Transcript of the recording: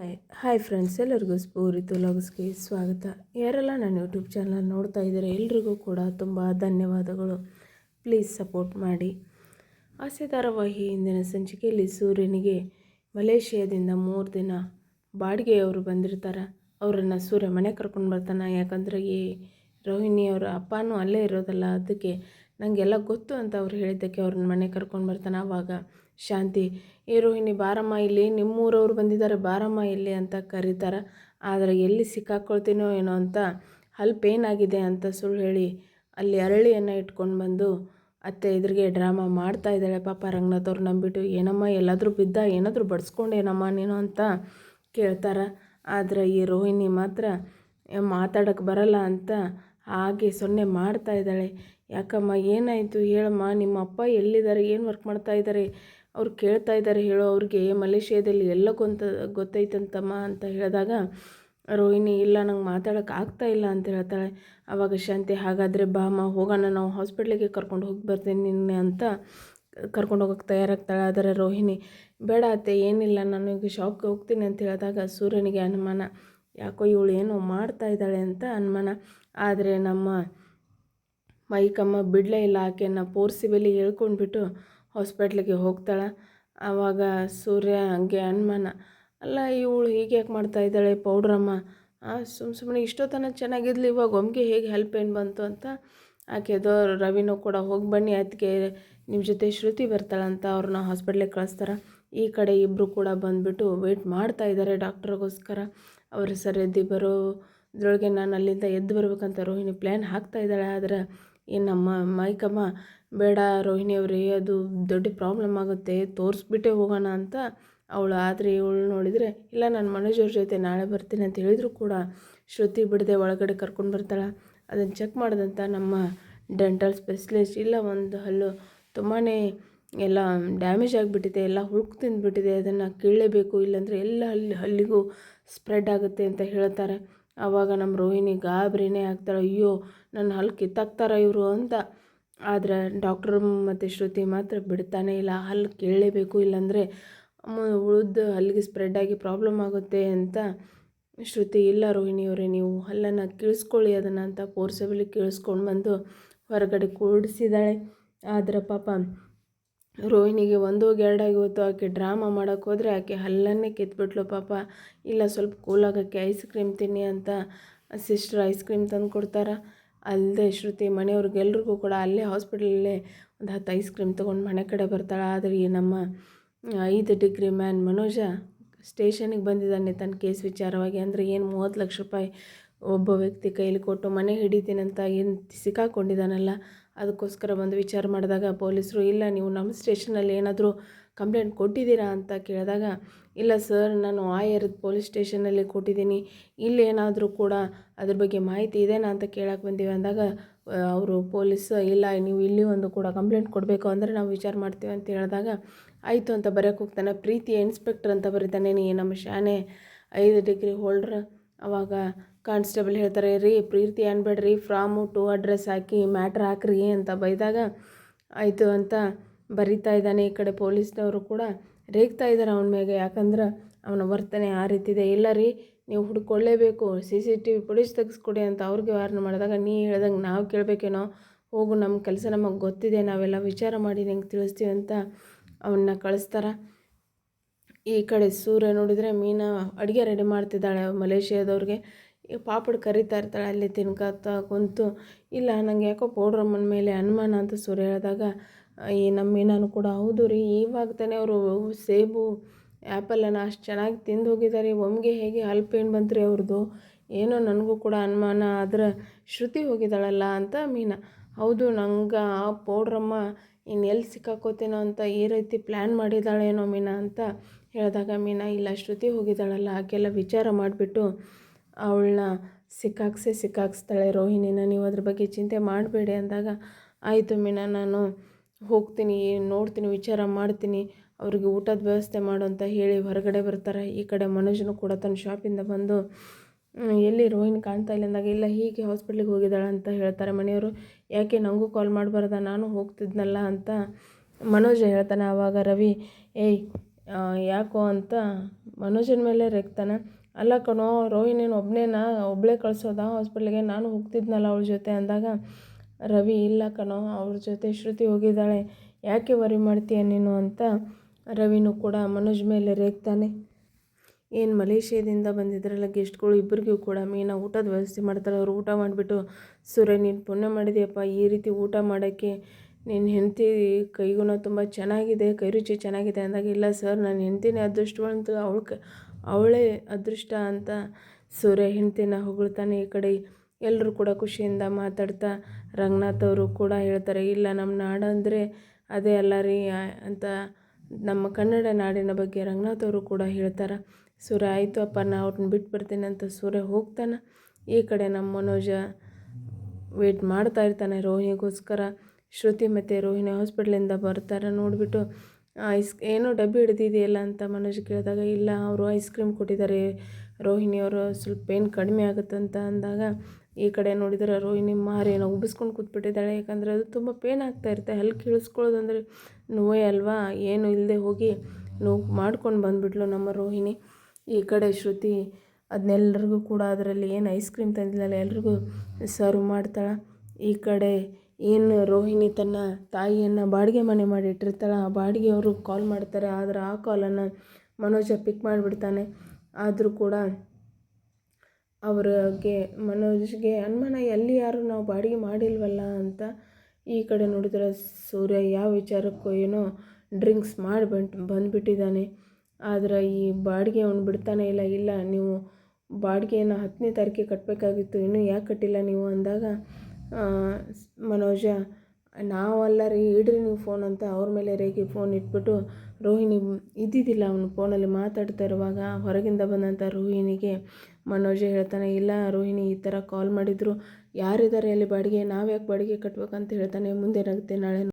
Hi hi friends ಎಲ್ಲರಿಗೂ ಸ್ಫೂರಿತು ಲಗ್ಸ್ಗೆ ಸ್ವಾಗತ. ಯಾರೆಲ್ಲ ನನ್ನ ಯೂಟ್ಯೂಬ್ ಚಾನಲ್ ನೋಡ್ತಾ ಇದ್ದಾರೆ, ಎಲ್ರಿಗೂ ಕೂಡ ತುಂಬ ಧನ್ಯವಾದಗಳು. ಪ್ಲೀಸ್ ಸಪೋರ್ಟ್ ಮಾಡಿ. ಆಸೆ ಧಾರಾವಾಹಿ ಇಂದಿನ ಸಂಚಿಕೆಯಲ್ಲಿ ಸೂರ್ಯನಿಗೆ ಮಲೇಷ್ಯಾದಿಂದ ಮೂರು ದಿನ ಬಾಡಿಗೆಯವರು ಬಂದಿರ್ತಾರೆ. ಅವರನ್ನು ಸೂರ್ಯ ಮನೆ ಕರ್ಕೊಂಡು ಬರ್ತಾನೆ. ಯಾಕಂದರೆ ಈ ರೋಹಿಣಿ ಅವರ ಅಪ್ಪನೂ ಅಲ್ಲೇ ಇರೋದಲ್ಲ, ಅದಕ್ಕೆ ನನಗೆಲ್ಲ ಗೊತ್ತು ಅಂತ ಅವ್ರು ಹೇಳಿದ್ದಕ್ಕೆ ಅವ್ರನ್ನ ಮನೆ ಕರ್ಕೊಂಡು ಬರ್ತಾನೆ. ಆವಾಗ ಶಾಂತಿ. ಏ ರೋಹಿಣಿ, ಬಾರಮ್ಮ, ಇಲ್ಲಿ ನಿಮ್ಮೂರವ್ರು ಬಂದಿದ್ದಾರೆ, ಬಾರಮ್ಮ, ಇಲ್ಲಿ ಅಂತ ಕರೀತಾರೆ. ಆದರೆ ಎಲ್ಲಿ ಸಿಕ್ಕಾಕ್ಕೊಳ್ತೀನೋ ಏನೋ ಅಂತ ಅಲ್ಲಿ ಪೇನ್ ಆಗಿದೆ ಅಂತ ಸುಳ್ಳು ಹೇಳಿ ಅಲ್ಲಿ ಅರಳಿಯನ್ನು ಇಟ್ಕೊಂಡು ಬಂದು ಅತ್ತೆ ಎದುರಿಗೆ ಡ್ರಾಮಾ ಮಾಡ್ತಾ ಇದ್ದಾಳೆ. ಪಾಪ ರಂಗನಾಥ್ ಅವ್ರು ನಂಬಿಟ್ಟು, ಏನಮ್ಮ, ಎಲ್ಲಾದರೂ ಬಿದ್ದ, ಏನಾದರೂ ಬಡ್ಸ್ಕೊಂಡೇನಮ್ಮ ನೀನು ಅಂತ ಕೇಳ್ತಾರೆ. ಆದರೆ ಈ ರೋಹಿಣಿ ಮಾತ್ರ ಮಾತಾಡೋಕ್ಕೆ ಬರಲ್ಲ ಅಂತ ಹಾಗೆ ಸೊನ್ನೆ ಮಾಡ್ತಾ ಇದ್ದಾಳೆ. ಯಾಕಮ್ಮ, ಏನಾಯಿತು? ಹೇಳಮ್ಮ, ನಿಮ್ಮ ಅಪ್ಪ ಎಲ್ಲಿದ್ದಾರೆ? ಏನು ವರ್ಕ್ ಮಾಡ್ತಾ ಇದ್ದಾರೆ? ಅವ್ರು ಕೇಳ್ತಾ ಇದ್ದಾರೆ ಹೇಳೋ ಅವ್ರಿಗೆ ಮಲೇಷ್ಯಾದಲ್ಲಿ ಎಲ್ಲ ಗೊಂತ, ಗೊತ್ತೈತಂತಮ್ಮ ಅಂತ ಹೇಳಿದಾಗ, ರೋಹಿಣಿ, ಇಲ್ಲ, ನಂಗೆ ಮಾತಾಡೋಕೆ ಆಗ್ತಾ ಇಲ್ಲ ಅಂತ ಹೇಳ್ತಾಳೆ. ಆವಾಗ ಶಾಂತಿ, ಹಾಗಾದರೆ ಬಾಮ ಹೋಗೋಣ, ನಾವು ಹಾಸ್ಪಿಟ್ಲಿಗೆ ಕರ್ಕೊಂಡು ಹೋಗಿ ಬರ್ತೀನಿ ನಿನ್ನೆ ಅಂತ ಕರ್ಕೊಂಡು ಹೋಗೋಕೆ ತಯಾರಾಗ್ತಾಳೆ. ಆದರೆ ರೋಹಿಣಿ, ಬೇಡ ಅತ್ತೆ, ಏನಿಲ್ಲ, ನಾನು ಈಗ ಶಾಪ್ಗೆ ಹೋಗ್ತೀನಿ ಅಂತ ಹೇಳಿದಾಗ ಸೂರ್ಯನಿಗೆ ಅನುಮಾನ, ಯಾಕೋ ಇವಳು ಏನೋ ಮಾಡ್ತಾ ಇದ್ದಾಳೆ ಅಂತ ಅನುಮಾನ. ಆದರೆ ನಮ್ಮ ಮೈಕಮ್ಮ ಬಿಡಲೇ ಇಲ್ಲ. ಆಕೆಯನ್ನು ಪೋರ್ಸಿಬಲಿ ಹೇಳ್ಕೊಂಡ್ಬಿಟ್ಟು ಹಾಸ್ಪಿಟ್ಲಿಗೆ ಹೋಗ್ತಾಳೆ. ಆವಾಗ ಸೂರ್ಯ, ಹಂಗೆ ಅನುಮಾನ ಅಲ್ಲ ಇವಳು ಹೀಗೆ ಯಾಕೆ ಮಾಡ್ತಾ ಇದ್ದಾಳೆ ಪೌಡ್ರಮ್ಮ? ಸುಮ್ಮ ಸುಮ್ಮನೆ ಇಷ್ಟೊತ್ತನ ಚೆನ್ನಾಗಿದ್ಲು, ಇವಾಗ ಒಮ್ಗೆ ಹೇಗೆ ಹೆಲ್ಪ್ ಏನು ಬಂತು ಅಂತ. ಆಕೆದೋ ರವಿನೂ ಕೂಡ ಹೋಗಿ ಬನ್ನಿ ಅದಕ್ಕೆ ನಿಮ್ಮ ಜೊತೆ ಶ್ರುತಿ ಬರ್ತಾಳಂತ ಅವ್ರನ್ನ ಹಾಸ್ಪಿಟ್ಲಿಗೆ ಕಳಿಸ್ತಾರೆ. ಈ ಕಡೆ ಇಬ್ಬರು ಕೂಡ ಬಂದುಬಿಟ್ಟು ವೆಯ್ಟ್ ಮಾಡ್ತಾ ಇದ್ದಾರೆ ಡಾಕ್ಟ್ರಿಗೋಸ್ಕರ. ಅವರು ಸರ್ ಎದ್ದು ಬರೋದ್ರೊಳಗೆ ನಾನು ಅಲ್ಲಿಂದ ಎದ್ದು ಬರಬೇಕಂತ ರೋಹಿಣಿ ಪ್ಲ್ಯಾನ್ ಹಾಕ್ತಾ ಇದ್ದಾಳೆ, ಆದರೆ ಈ ನಮ್ಮ ಮೈಕಮ್ಮ ಬೇಡ ರೋಹಿಣಿ ಅವರೇ, ಅದು ದೊಡ್ಡ ಪ್ರಾಬ್ಲಮ್ ಆಗುತ್ತೆ, ತೋರಿಸ್ಬಿಟ್ಟೆ ಹೋಗೋಣ ಅಂತ ಅವಳು ಆದರೆ ಇವಳು ನೋಡಿದರೆ, ಇಲ್ಲ, ನಾನು ಮನೋಜವ್ರ ಜೊತೆ ನಾಳೆ ಬರ್ತೀನಿ ಅಂತ ಹೇಳಿದರೂ ಕೂಡ ಶ್ರುತಿ ಬಿಡದೆ ಒಳಗಡೆ ಕರ್ಕೊಂಡು ಬರ್ತಾಳೆ. ಅದನ್ನು ಚೆಕ್ ಮಾಡಿದಂಥ ನಮ್ಮ ಡೆಂಟಲ್ ಸ್ಪೆಷಲಿಸ್ಟ್ ಇಲ್ಲ, ಒಂದು ಹಲ್ಲು ತುಂಬಾ ಎಲ್ಲ ಡ್ಯಾಮೇಜ್ ಆಗಿಬಿಟ್ಟಿದೆ, ಎಲ್ಲ ಹುಳುಕು ತಿಂದುಬಿಟ್ಟಿದೆ, ಅದನ್ನು ಕೀಳಲೇಬೇಕು, ಇಲ್ಲಾಂದರೆ ಎಲ್ಲ ಹಲ್ಲಿ ಹಲ್ಲಿಗೂ ಸ್ಪ್ರೆಡ್ ಆಗುತ್ತೆ ಅಂತ ಹೇಳ್ತಾರೆ. ಆವಾಗ ನಮ್ಮ ರೋಹಿಣಿ ಗಾಬರಿನೇ ಆಗ್ತಾಳೆ, ಅಯ್ಯೋ, ನನ್ನ ಹಲ್ಲು ಕಿತ್ತಾಕ್ತಾರ ಇವರು ಅಂತ. ಆದರೆ ಡಾಕ್ಟರ್ ಮತ್ತು ಶ್ರುತಿ ಮಾತ್ರ ಬಿಡ್ತಾನೇ ಇಲ್ಲ ಹಲ್ಲು ಕೇಳಲೇಬೇಕು ಇಲ್ಲಾಂದರೆ ಉಳಿದು ಹಲ್ಲಿಗೆ ಸ್ಪ್ರೆಡ್ ಆಗಿ ಪ್ರಾಬ್ಲಮ್ ಆಗುತ್ತೆ ಅಂತ. ಶ್ರುತಿ, ಇಲ್ಲ ರೋಹಿಣಿಯವರೇ ನೀವು ಹಲ್ಲನ್ನು ಕೀಳಿಸ್ಕೊಳ್ಳಿ, ಅದನ್ನು ಅಂತ ಫೋರ್ಸಬಲಿ ಕೀಳಿಸ್ಕೊಂಡು ಬಂದು ಹೊರಗಡೆ ಕೂಡಿಸಿದಾಳೆ ಆದರೆ ಪಾಪ ರೋಹಿಣಿಗೆ ಒಂದು ಎರಡಾಗಿ ಹೋಯ್ತು ಆಕೆ ಡ್ರಾಮಾ ಮಾಡೋಕ್ಕೆ ಹೋದರೆ ಆಕೆ ಹಲ್ಲನ್ನೇ ಕಿತ್ಬಿಟ್ಲು ಪಾಪ. ಇಲ್ಲ, ಸ್ವಲ್ಪ ಕೂಲಾಗಕ್ಕೆ ಐಸ್ ಕ್ರೀಮ್ ತಿನ್ನಿ ಅಂತ ಸಿಸ್ಟರ್ ಐಸ್ ಕ್ರೀಮ್ ತಂದು ಕೊಡ್ತಾರೆ. ಅಲ್ಲದೆ ಶ್ರುತಿ ಮನೆಯವ್ರಿಗೆಲ್ರಿಗೂ ಕೂಡ ಅಲ್ಲೇ ಹಾಸ್ಪಿಟಲಲ್ಲೇ ಒಂದು ಹತ್ತು ಐಸ್ ಕ್ರೀಮ್ ತೊಗೊಂಡು ಮನೆ ಕಡೆ ಬರ್ತಾಳೆ. ಆದರೆ ಈ ನಮ್ಮ ಐದು ಡಿಗ್ರಿ ಮ್ಯಾನ್ ಮನೋಜ ಸ್ಟೇಷನಿಗೆ ಬಂದಿದ್ದಾನೆ ತನ್ನ ಕೇಸ್ ವಿಚಾರವಾಗಿ. ಅಂದರೆ ಏನು ಮೂವತ್ತು ಲಕ್ಷ ರೂಪಾಯಿ ಒಬ್ಬ ವ್ಯಕ್ತಿ ಕೈಲಿ ಕೊಟ್ಟು ಮನೆ ಹಿಡಿತೀನಂತ ಏನು ಸಿಕ್ಕಾಕೊಂಡಿದ್ದಾನಲ್ಲ. ಅದಕ್ಕೋಸ್ಕರ ಬಂದು ವಿಚಾರ ಮಾಡಿದಾಗ ಪೊಲೀಸರು, ಇಲ್ಲ, ನೀವು ನಮ್ಮ ಸ್ಟೇಷನಲ್ಲಿ ಏನಾದರೂ ಕಂಪ್ಲೇಂಟ್ ಕೊಟ್ಟಿದ್ದೀರಾ ಅಂತ ಕೇಳಿದಾಗ, ಇಲ್ಲ ಸರ್, ನಾನು ಆಯರ್ದ ಪೊಲೀಸ್ ಸ್ಟೇಷನಲ್ಲಿ ಕೊಟ್ಟಿದ್ದೀನಿ, ಇಲ್ಲಿ ಏನಾದರೂ ಕೂಡ ಅದ್ರ ಬಗ್ಗೆ ಮಾಹಿತಿ ಇದೇನಾ ಅಂತ ಕೇಳಕ್ಕೆ ಬಂದೀವಿ ಅಂದಾಗ ಅವರು ಪೊಲೀಸ್, ಇಲ್ಲ, ನೀವು ಇಲ್ಲಿ ಒಂದು ಕೂಡ ಕಂಪ್ಲೇಂಟ್ ಕೊಡಬೇಕು ಅಂದರೆ ನಾವು ವಿಚಾರ ಮಾಡ್ತೀವಿ ಅಂತ ಹೇಳಿದಾಗ, ಆಯಿತು ಅಂತ ಬರೆಯೋಕೆ ಹೋಗ್ತಾನೆ. ಪ್ರೀತಿ ಇನ್ಸ್ಪೆಕ್ಟರ್ ಅಂತ ಬರೀತಾನೆ. ನೀ ನಮ್ಮ ಶಾನೆ ಐದು ಡಿಗ್ರಿ ಹೋಲ್ಡ್ರ್, ಅವಾಗ ಕಾನ್ಸ್ಟೇಬಲ್ ಹೇಳ್ತಾರೆ, ರೀ, ಪ್ರೀತಿ ಅನ್ಬೇಡ್ರಿ ಫ್ರಾಮು ಟು ಅಡ್ರೆಸ್ ಹಾಕಿ ಮ್ಯಾಟ್ರ್ ಹಾಕ್ರಿ ಅಂತ ಬೈದಾಗ ಆಯಿತು ಅಂತ ಬರಿತಾ ಇದ್ದಾನೆ ಈ ಕಡೆ ಪೊಲೀಸ್ನವರು ಕೂಡ. ರೇಗ್ತಾ ಇದ್ದಾರೆ ಅವನ ಮೇಲೆ ಯಾಕಂದ್ರೆ ಅವನ ವರ್ತನೆ ಆ ರೀತಿ ಇದೆ ಇಲ್ಲ ರೀ, ನೀವು ಹುಡ್ಕೊಳ್ಳೇಬೇಕು C C T V police ತೆಗೆಸ್ಕೊಡಿ ಅಂತ ಅವ್ರಿಗೆ ವಾರ್ನ್ ಮಾಡಿದಾಗ ನೀ ಹೇಳ್ದಂಗೆ ನಾವು ಕೇಳಬೇಕೇನೋ, ಹೋಗು ನಮ್ಮ ಕೆಲಸ ನಮಗೆ ಗೊತ್ತಿದೆ, ನಾವೆಲ್ಲ ವಿಚಾರ ಮಾಡಿ ನಿಂಗೆ ತಿಳಿಸ್ತೀವಿ ಅಂತ ಅವನ್ನ ಕಳಿಸ್ತಾರೆ. ಈ ಕಡೆ ಸೂರ್ಯ ನೋಡಿದರೆ ಮೀನಾ ಅಡುಗೆ ರೆಡಿ ಮಾಡ್ತಿದ್ದಾಳೆ ಮಲೇಷ್ಯಾದವ್ರಿಗೆ. ಪಾಪಡ್ ಕರಿತಾ ಇರ್ತಾಳೆ ಅಲ್ಲಿ ತಿನ್ಕತ್ತ ಕುಂತು, ಇಲ್ಲ, ನಂಗೆ ಯಾಕೋ ಪೌಡ್ರಮ್ಮನ ಮೇಲೆ ಅನುಮಾನ ಅಂತ ಸೂರ್ಯ ಹೇಳಿದಾಗ ಈ ನಮ್ಮ ಮೀನಾನು ಕೂಡ ಹೌದು ರೀ, ಇವಾಗ ತಾನೇ ಅವರು ಸೇಬು ಆ್ಯಪಲನ್ನು ಅಷ್ಟು ಚೆನ್ನಾಗಿ ತಿಂದು ಹೋಗಿದ್ದಾರೆ ಒಮ್ಗೆ ಹೇಗೆ ಹಲ್ಪ್ ಬಂತು ರೀ ಅವ್ರದ್ದು ಏನೋ ನನಗೂ ಕೂಡ ಅನುಮಾನ, ಆದ್ರೆ ಶ್ರುತಿ ಹೋಗಿದ್ದಾಳಲ್ಲ ಅಂತ ಮೀನಾ, ಹೌದು, ನಂಗೆ ಆ ಪೌಡ್ರಮ್ಮ ಇನ್ನು ಎಲ್ಲಿ ಸಿಕ್ಕಾಕೋತೇನೋ ಅಂತ ಈ ರೀತಿ ಪ್ಲ್ಯಾನ್ ಮಾಡಿದ್ದಾಳೇನೋ ಮೀನಾ ಅಂತ ಹೇಳಿದಾಗ ಮೀನಾ, ಇಲ್ಲ, ಶ್ರುತಿ ಹೋಗಿದ್ದಾಳಲ್ಲ, ಆಕೆಲ್ಲ ವಿಚಾರ ಮಾಡಿಬಿಟ್ಟು ಅವಳನ್ನ ಸಿಕ್ಕಾಕ್ಸೇ ಸಿಕ್ಕಾಕ್ಸ್ತಾಳೆ. ರೋಹಿಣಿನ, ನೀವು ಅದ್ರ ಬಗ್ಗೆ ಚಿಂತೆ ಮಾಡಬೇಡಿ ಅಂದಾಗ, ಆಯಿತು ಮೀನಾ, ನಾನು ಹೋಗ್ತೀನಿ, ನೋಡ್ತೀನಿ, ವಿಚಾರ ಮಾಡ್ತೀನಿ, ಅವ್ರಿಗೆ ಊಟದ ವ್ಯವಸ್ಥೆ ಮಾಡು ಅಂತ ಹೇಳಿ ಹೊರಗಡೆ ಬರ್ತಾರೆ. ಈ ಕಡೆ ಮನೋಜನು ಕೂಡ ತನ್ನ ಶಾಪಿಂದ ಬಂದು ಎಲ್ಲಿ? ರೋಹಿಣಿ ಕಾಣ್ತಾ ಇಲ್ಲ ಅಂದಾಗ, ಇಲ್ಲ, ಹೀಗೆ ಹಾಸ್ಪಿಟ್ಲಿಗೆ ಹೋಗಿದ್ದಾಳೆ ಅಂತ ಹೇಳ್ತಾರೆ. ಮನೆಯವರು, ಯಾಕೆ ನನಗೂ ಕಾಲ್ ಮಾಡಬಾರ್ದ? ನಾನು ಹೋಗ್ತಿದ್ನಲ್ಲ ಅಂತ ಮನೋಜ ಹೇಳ್ತಾನೆ. ಆವಾಗ ರವಿ, ಏಯ್ ಯಾಕೋ ಅಂತ ಮನೋಜನ ಮೇಲೆ ರೇಗ್ತಾನೆ. ಅಲ್ಲ ಕಣೋ ರೋಹಿಣಿನ ಒಬ್ಬನೇನಾ ಒಬ್ಬಳೇ ಕಳ್ಸೋದಾ ಹಾಸ್ಪಿಟ್ಲಿಗೆ ನಾನು ಹೋಗ್ತಿದ್ನಲ್ಲ ಅವಳ ಜೊತೆ ಅಂದಾಗ, ರವಿ, ಇಲ್ಲ ಕಣೋ, ಅವ್ರ ಜೊತೆ ಶ್ರುತಿ ಹೋಗಿದ್ದಾಳೆ. ಯಾಕೆ ವರಿ ಮಾಡ್ತೀಯ ನೀನು ಅಂತ ರವಿನೂ ಕೂಡ ಮನೋಜ್ ಮೇಲೆ ರೇಗ್ತಾನೆ. ಏನು ಮಲೇಷ್ಯಾದಿಂದ ಬಂದಿದ್ರಲ್ಲ ಗೆಸ್ಟ್ಗಳು ಇಬ್ಬರಿಗೂ ಕೂಡ ಮೀನ ಊಟದ ವ್ಯವಸ್ಥೆ ಮಾಡ್ತಾರೆ ಅವ್ರು ಊಟ ಮಾಡಿಬಿಟ್ಟು, ಸೂರ್ಯ ನೀನು ಪುಣ್ಯ ಮಾಡಿದೆಯಪ್ಪ, ಈ ರೀತಿ ಊಟ ಮಾಡೋಕ್ಕೆ ನಿನ್ನ ಹೆಂಡತಿ ಕೈಗುಣ ತುಂಬ ಚೆನ್ನಾಗಿದೆ, ಕೈ ರುಚಿ ಚೆನ್ನಾಗಿದೆ ಅಂದಾಗ, ಇಲ್ಲ ಸರ್ ನನ್ನ ಹೆಂಡ್ತಿನೇ ಅದೃಷ್ಟವಂತ, ಅವಳು ಕ ಅವಳೇ ಅದೃಷ್ಟ ಅಂತ ಸೂರ್ಯ ಹೆಂಡ್ತಿನ ಹೊಗಳ್ತಾನೆ ಈ ಕಡೆ. ಎಲ್ಲರೂ ಕೂಡ ಖುಷಿಯಿಂದ ಮಾತಾಡ್ತಾ ರಂಗನಾಥ್ ಅವರು ಕೂಡ ಹೇಳ್ತಾರೆ, ಇಲ್ಲ ನಮ್ಮ ನಾಡಂದರೆ ಅದೇ ಅಲ್ಲ ರೀ ಅಂತ ನಮ್ಮ ಕನ್ನಡ ನಾಡಿನ ಬಗ್ಗೆ ರಂಗನಾಥ್ ಅವರು ಕೂಡ ಹೇಳ್ತಾರೆ. ಸೂರ್ಯ ಆಯಿತು ಅಪ್ಪ, ನಾ ಅವ್ರನ್ನ ಬಿಟ್ಟು ಬರ್ತೀನಿ ಅಂತ ಸೂರ್ಯ ಹೋಗ್ತಾನೆ. ಈ ಕಡೆ ನಮ್ಮ ಮನೋಜ ವೇಟ್ ಮಾಡ್ತಾ ಇರ್ತಾನೆ ರೋಹಿಣಿಗೋಸ್ಕರ. ಶ್ರುತಿ ಮತ್ತು ರೋಹಿಣಿ ಹಾಸ್ಪಿಟ್ಲಿಂದ ಬರ್ತಾರೆ ನೋಡಿಬಿಟ್ಟು. ಐಸ್ ಏನೋ ಡಬ್ಬಿ ಹಿಡ್ದಿದೆಯಲ್ಲ ಅಂತ ಮನೋಜ್ ಕೇಳಿದಾಗ, ಇಲ್ಲ, ಅವರು ಐಸ್ ಕ್ರೀಮ್ ಕೊಟ್ಟಿದ್ದಾರೆ. ರೋಹಿಣಿಯವರು ಸ್ವಲ್ಪ ಪೇನ್ ಕಡಿಮೆ ಆಗುತ್ತಂತ ಅಂದಾಗ, ಈ ಕಡೆ ನೋಡಿದರೆ ರೋಹಿಣಿ ಮಾರೇನೋ ಉಬ್ಬಿಸ್ಕೊಂಡು ಕೂತ್ಬಿಟ್ಟಿದ್ದಾಳೆ. ಯಾಕಂದರೆ ಅದು ತುಂಬ ಪೇನ್ ಆಗ್ತಾ ಇರುತ್ತೆ. ಹಲ್ಲು ಕೀಳಿಸ್ಕೊಳ್ಳೋದಂದ್ರೆ ನೋವೇ ಅಲ್ವಾ? ಏನು ಇಲ್ಲದೆ ಹೋಗಿ ನೋವು ಮಾಡ್ಕೊಂಡು ಬಂದುಬಿಟ್ಲು ನಮ್ಮ ರೋಹಿಣಿ. ಈ ಕಡೆ ಶ್ರುತಿ ಅದನ್ನೆಲ್ಲರಿಗೂ ಕೂಡ ಅದರಲ್ಲಿ ಏನು ಐಸ್ ಕ್ರೀಮ್ ತಂದಿಲ್ಲ ಎಲ್ರಿಗೂ ಸರ್ವ್ ಮಾಡ್ತಾಳೆ. ಈ ಕಡೆ ಏನು ರೋಹಿಣಿ ತನ್ನ ತಾಯಿಯನ್ನು ಬಾಡಿಗೆ ಮನೆ ಮಾಡಿಟ್ಟಿರ್ತಾಳೆ ಆ ಬಾಡಿಗೆಯವರು ಕಾಲ್ ಮಾಡ್ತಾರೆ. ಆದರೆ ಆ ಕಾಲನ್ನು ಮನೋಜ ಪಿಕ್ ಮಾಡಿಬಿಡ್ತಾನೆ. ಆದರೂ ಕೂಡ ಅವ್ರಿಗೆ ಮನೋಜ್ಗೆ ಅನುಮಾನ ಎಲ್ಲಿ ಯಾರು ನಾವು ಬಾಡಿಗೆ ಮಾಡಿಲ್ವಲ್ಲ? ಅಂತ ಈ ಕಡೆ ನೋಡಿದ್ರೆ ಸೂರ್ಯ ಯಾವ ವಿಚಾರಕ್ಕೂ ಏನೋ ಡ್ರಿಂಕ್ಸ್ ಮಾಡಿ ಬಂದು ಬಂದುಬಿಟ್ಟಿದ್ದಾನೆ. ಆದರೆ ಈ ಬಾಡಿಗೆ ಅವ್ನು ಬಿಡ್ತಾನೆ ಇಲ್ಲ ಇಲ್ಲ, ನೀವು ಬಾಡಿಗೆಯನ್ನು ಹತ್ತನೇ ತಾರೀಕಿಗೆ ಕಟ್ಟಬೇಕಾಗಿತ್ತು ಇನ್ನೂ ಯಾಕೆ ಕಟ್ಟಿಲ್ಲ ನೀವು? ಅಂದಾಗ ಮನೋಜ, ನಾವಲ್ಲ ರೀ, ಇಡ್ರಿ ನೀವು ಫೋನ್ ಅಂತ. ಅವ್ರ ಮೇಲೆ ರೇಗಿ ಫೋನ್ ಇಟ್ಬಿಟ್ಟು ರೋಹಿಣಿ ಇದ್ದಿದ್ದಿಲ್ಲ ಅವನು ಫೋನಲ್ಲಿ ಮಾತಾಡ್ತಾ ಇರುವಾಗ. ಹೊರಗಿಂದ ಬಂದಂಥ ರೋಹಿಣಿಗೆ ಮನೋಜ ಹೇಳ್ತಾನೆ, ಇಲ್ಲ ರೋಹಿಣಿ, ಈ ಥರ ಕಾಲ್ ಮಾಡಿದ್ರು. ಯಾರಿದ್ದಾರೆ ಅಲ್ಲಿ ಬಾಡಿಗೆ? ನಾವು ಯಾಕೆ ಬಾಡಿಗೆ ಕಟ್ಬೇಕಂತ ಹೇಳ್ತಾನೆ. ಮುಂದೇನಾಗುತ್ತೆ ನಾಳೆ?